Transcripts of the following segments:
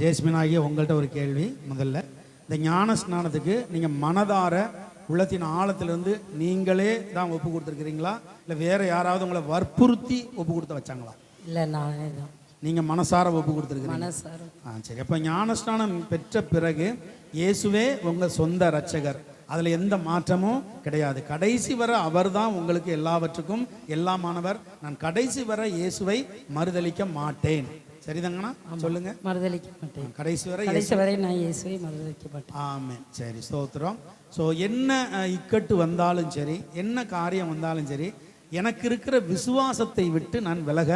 Jasmine ஆகிய உங்கள்கிட்ட ஒரு கேள்வி முதல்ல. இந்த ஞான ஸ்நானத்துக்கு நீங்கள் மனதார உள்ளத்தின் ஆழத்திலிருந்து நீங்களே தான் ஒப்பு கொடுத்துருக்கிறீங்களா? இல்லை வேற யாராவது உங்களை வற்புறுத்தி ஒப்பு கொடுத்து வச்சாங்களா? இல்லை நானே நீங்கள் மனசார ஒப்பு கொடுத்துருக்கிறீங்க. மனசார. ஆ சரி அப்போ ஞானஸ்நானம் பெற்ற பிறகு இயேசுவே உங்கள் சொந்த இரட்சகர். அதில் எந்த மாற்றமும் கிடையாது. கடைசி வரை அவர் தான் உங்களுக்கு எல்லாவற்றுக்கும் எல்லாமானவர். நான் கடைசி வரை இயேசுவை மறுதலிக்க மாட்டேன். சரிதாங்கண்ணா? சொல்லுங்க. மறுதளிக்க மாட்டேன் கடைசி வரை கடைசி வரை நான் இயேசுவை மறுதளிக்க மாட்டேன் ஆமென். சரி ஸ்தோத்திரம். ஸோ என்ன இக்கட்டு வந்தாலும் சரி என்ன காரியம் வந்தாலும் சரி எனக்கு இருக்கிற விசுவாசத்தை விட்டு நான் விலக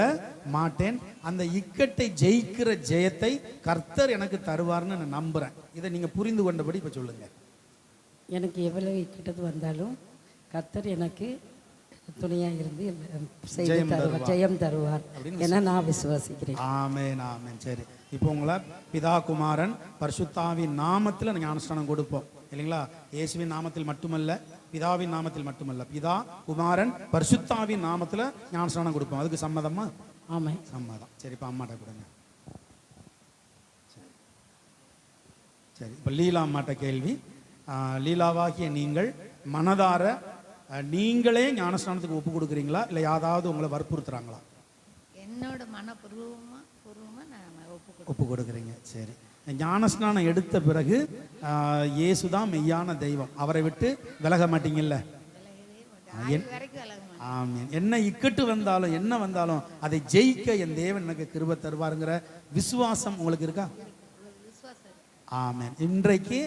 மாட்டேன். அந்த இக்கட்டை ஜெயிக்கிற ஜெயத்தை கர்த்தர் எனக்கு தருவார்னு நான் நம்புறேன். இதை நீங்க புரிந்து கொண்டபடி இப்ப சொல்லுங்க. எனக்கு எவ்வளவு இக்கட்டது வந்தாலும் கர்த்தர் எனக்கு துணையாக இருந்து செய்து ஜெயம் தருவார். என நான் விசுவாசிக்கிறேன். ஆமென் ஆமென். சரி. இப்போ உங்களை பிதா குமாரன் பரிசுத்தாவின் நாமத்தில் ஞானஸ்தானம் கொடுப்போம். இல்லைங்களா? இயேசுவின் நாமத்தில் மட்டுமல்ல பிதாவின் நாமத்தில் மட்டுமல்ல. பிதா குமாரன் பரிசுத்தாவின் நாமத்தில் ஞானஸ்தானம் கொடுப்போம். அதுக்கு சம்மதமா? ஆமாம் சம்மதம். சரி இப்போ அம்மாட்ட கொடுங்க. சரி. இப்போ லீலா அம்மாட்ட கேள்வி. லீலாவாகிய நீங்கள் மனதார நீங்களே ஞானஸ்தானத்துக்கு ஒப்பு கொடுக்குறீங்களா இல்லை யாராவது உங்களை வற்புறுத்துறாங்களா? என்னோட மனப்பூர்வமா பூர்வமா நான் ஒப்பு. ஒப்பு கொடுக்குறீங்க சரி. ஞானஸ்நானம் எடுத்த பிறகு இயேசு தான் மெய்யான தெய்வம். அவரை விட்டு விலக மாட்டீங்கல்ல. ஆமென். என்ன இக்கட்டு வந்தாலும் என்ன வந்தாலும் அதை ஜெயிக்க என் தேவன் எனக்கு கிருபை தருவாருங்கிற விசுவாசம் உங்களுக்கு இருக்கு. ஆமென். இன்றைக்கு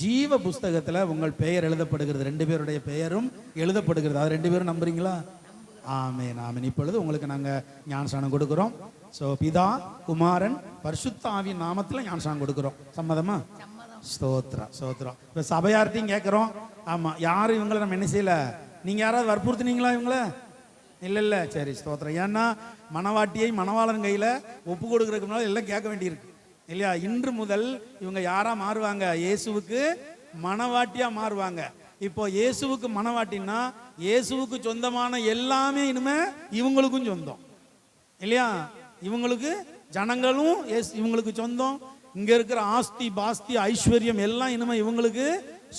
ஜீவ புஸ்தகத்தில் உங்கள் பெயர் எழுதப்படுகிறது. ரெண்டு பேருடைய பெயரும் எழுதப்படுகிறது. அது ரெண்டு பேரும் நம்புறீங்களா? ஆமே ஆமென். இப்பொழுது உங்களுக்கு நாங்கள் ஞானசானம் கொடுக்குறோம். ஸோ பிதா குமாரன் பரிசுத்தாவின் நாமத்தில் ஞானசானம் கொடுக்குறோம். சம்மதமா? ஸ்தோத்ரா ஸ்தோத்ரா. இப்போ சபையார்த்தையும் கேட்குறோம் ஆமாம் யாரும் இவங்களை நம்ம என்ன செய்யல? நீங்கள் யாராவது வற்புறுத்துனீங்களா இவங்கள? இல்லை இல்லை சரி ஸ்தோத்திரம் ஏன்னா மணவாட்டியை மணவாளன் கையில் ஒப்பு கொடுக்குறதுக்கு முன்னால் எல்லாம் கேட்க வேண்டியிருக்கு. இல்லையா? இன்று முதல் இவங்க யாரா மாறுவாங்க? இயேசுவுக்கு மனவாட்டியா மாறுவாங்க. இப்போ இயேசுவுக்கு மனவாட்டின்னா இயேசுவுக்கு சொந்தமான எல்லாமே இனிமே இவங்களுக்கும் சொந்தம். இல்லையா? இவங்களுக்கு ஜனங்களும் இவங்களுக்கு சொந்தம். இங்க இருக்கிற ஆஸ்தி பாஸ்தி ஐஸ்வர்யம் எல்லாம் இனிமே இவங்களுக்கு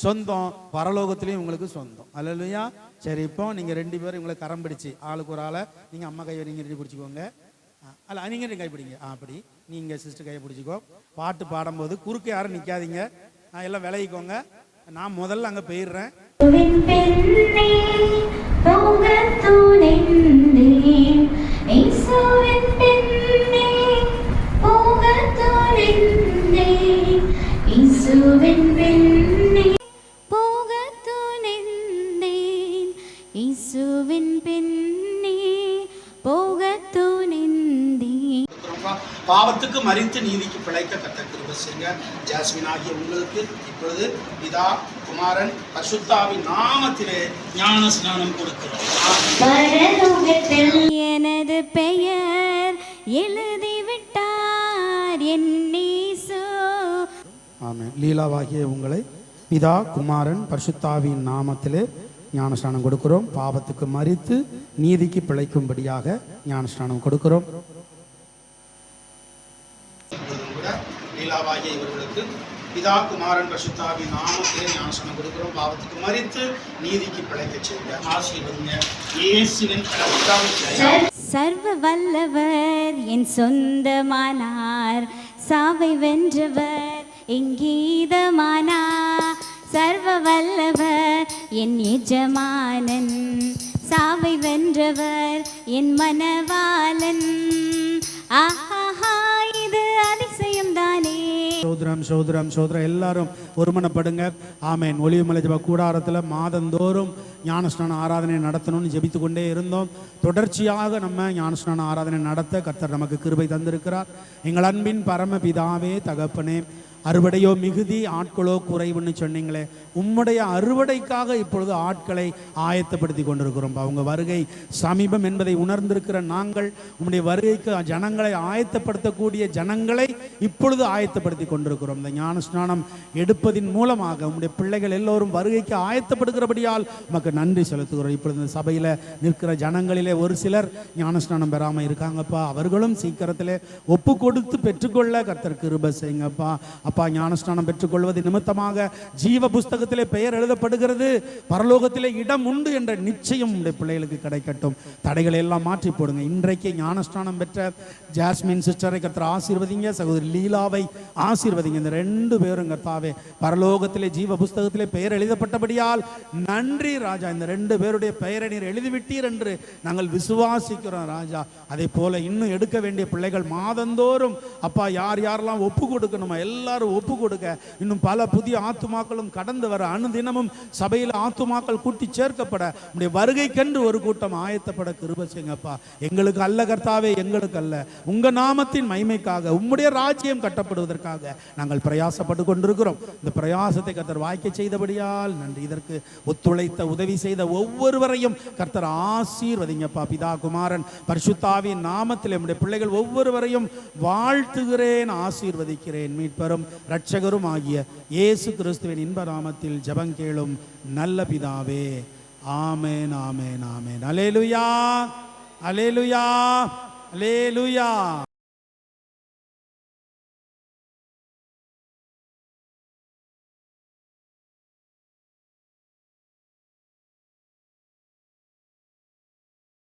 சொந்தம். பரலோகத்திலையும் இவங்களுக்கு சொந்தம். அல்லையா சரி இப்போ நீங்க ரெண்டு பேரும் இவங்களை கரம் பிடிச்சு ஆளுக்கு ஒரு ஆளை நீங்க அம்மா கையை நீங்க ரெடி பிடிச்சிக்கோங்க. அல்ல நீங்க கை பிடிங்க. அப்படி. நீங்கள் சிஸ்டர் கையை பிடிச்சிக்கோ. பாட்டு பாடும்போது குறுக்க யாரும் நிற்காதீங்க நான் எல்லாம் விலகிக்கோங்க. நான் முதல்ல அங்கே போயிடுறேன். இசுவின் பெண்ணே. இருக்கிறோம்ப்பா. பாவத்துக்கு மறித்து நீதிக்கு பிழைக்க கத்த கிருபை செய்யுங்க. ஜாஸ்மின் ஆகிய உங்களுக்கு இப்பொழுது பிதா குமாரன் பசுத்தாவின் நாமத்திலே ஞான ஸ்நானம் கொடுக்கிறோம். எனது பெயர் எழுதிவிட்டார் என் ஆமென். லீலாவாகிய உங்களை பிதா குமாரன் பரிசுத்தாவின் நாமத்திலே ஞானஸ்நானம் கொடுக்கிறோம். பாவத்துக்கு மறித்து நீதிக்கு பிழைக்கும்படியாக ஞானஸ்நானம் கொடுக்கிறோம். லீலாவாகிய இவர்களுக்கு பிதா குமாரன் பசுத்தாவி நாமத்திலே ஞானசனம் கொடுக்கிறோம். பாவத்துக்கு மறித்து நீதிக்கு பிழைக்க செய்ய ஆசீர்வதிங்க. இயேசுவின் சர்வ வல்லவர் என் சொந்தமானார். சாவை வென்றவர் எங்கீதமானார் சர்வ வல்லவர் என் எஜமானன். சாவை வென்றவர் என் மனவாளன் ஆஹா சோதரம் சோதரம் சோதரம். எல்லாரும் ஒருமனப்படுங்க. ஆமேன். ஒளிவுமலை ஜப கூடாரத்தில் மாதந்தோறும் ஞானஸ்நான ஆராதனை நடத்தணும்னு ஜெபித்து கொண்டே இருந்தோம். தொடர்ச்சியாக நம்ம ஞானஸ்நான ஆராதனை நடத்த கர்த்தர் நமக்கு கிருபை தந்திருக்கிறார். எங்கள் அன்பின் பரம பிதாவே தகப்பனே அறுவடையோ மிகுதி ஆட்களோ குறைவுன்னு சொன்னீங்களே. உம்முடைய அறுவடைக்காக இப்பொழுது ஆட்களை ஆயத்தப்படுத்தி கொண்டிருக்கிறோம். அவங்க வருகை சமீபம் என்பதை உணர்ந்திருக்கிற நாங்கள் உம்முடைய வருகைக்கு ஜனங்களை ஆயத்தப்படுத்தக்கூடிய ஜனங்களை இப்பொழுது ஆயத்தப்படுத்தி கொண்டிருக்கிறோம். இந்த ஞான ஸ்நானம் எடுப்பதின் மூலமாக உம்முடைய பிள்ளைகள் எல்லோரும் வருகைக்கு ஆயத்தப்படுகிறபடியால் நமக்கு நன்றி செலுத்துகிறோம். இப்பொழுது இந்த சபையில் நிற்கிற ஜனங்களிலே ஒரு சிலர் ஞானஸ்நானம் பெறாமல் இருக்காங்கப்பா. அவர்களும் சீக்கிரத்திலே ஒப்பு கொடுத்து பெற்றுக்கொள்ள கர்த்தர் கிருப செய்யுங்கப்பா. அப்பா ஞானஸ்நானம் பெற்றுக்கொள்வது நிமித்தமாக ஜீவ புஸ்தகத்திலே பெயர் எழுதப்படுகிறது. பரலோகத்திலே இடம் உண்டு என்ற நிச்சயம் உடைய பிள்ளைகளுக்கு கிடைக்கட்டும். தடைகளை எல்லாம் மாற்றி போடுங்க. இன்றைக்கு ஞானஸ்நானம் பெற்ற ஜாஸ்மின் சிஸ்டரை கத்திர ஆசீர்வதிங்க சகோதரி லீலாவை ஆசீர்வதிங்க. இந்த ரெண்டு பேரும் கர்த்தாவே பரலோகத்திலே ஜீவ புஸ்தகத்திலே பெயர் எழுதப்பட்டபடியால் நன்றி ராஜா. இந்த ரெண்டு பேருடைய பெயரை நீர் எழுதிவிட்டீர் என்று நாங்கள் விசுவாசிக்கிறோம் ராஜா. அதே போல இன்னும் எடுக்க வேண்டிய பிள்ளைகள் மாதந்தோறும் அப்பா யார் யாரெல்லாம் ஒப்பு கொடுக்கணுமா? எல்லாரும் ஒப்பு கொடுக்க இன்னும் பல புதிய ஆத்துமாக்களும் கடந்து வர அனுதினமும் சபையில் ஆத்துமாக்கள் கூட்டி சேர்க்கப்பட. உடைய வருகைக்கென்று ஒரு கூட்டம் ஆயத்தப்பட கிருப செய்யுங்கப்பா. எங்களுக்கு அல்ல கர்த்தாவே எங்களுக்கு அல்ல. உங்க நாமத்தின் மைமைக்காக உம்முடைய ராஜ்யம் கட்டப்படுவதற்காக நாங்கள் பிரயாசப்பட்டு கொண்டிருக்கிறோம். இந்த பிரயாசத்தை கர்த்தர் வாய்க்க செய்தபடியால் நன்றி. இதற்கு ஒத்துழைத்த உதவி செய்த ஒவ்வொருவரையும் கர்த்தர் ஆசீர்வதிங்கப்பா. பிதா குமாரன் பரிசுத்தாவின் நாமத்தில் நம்முடைய பிள்ளைகள் ஒவ்வொருவரையும் வாழ்த்துகிறேன் ஆசீர்வதிக்கிறேன். மீட்பரும் இரட்சகரும் ஆகிய இயேசு கிறிஸ்துவின் இன்ப நாமத்தில் ஜெபங்கேளும் நல்ல பிதாவே. ஆமேன் ஆமேன் ஆமேன். அலேலுயா அலேலுயா அலேலுயா.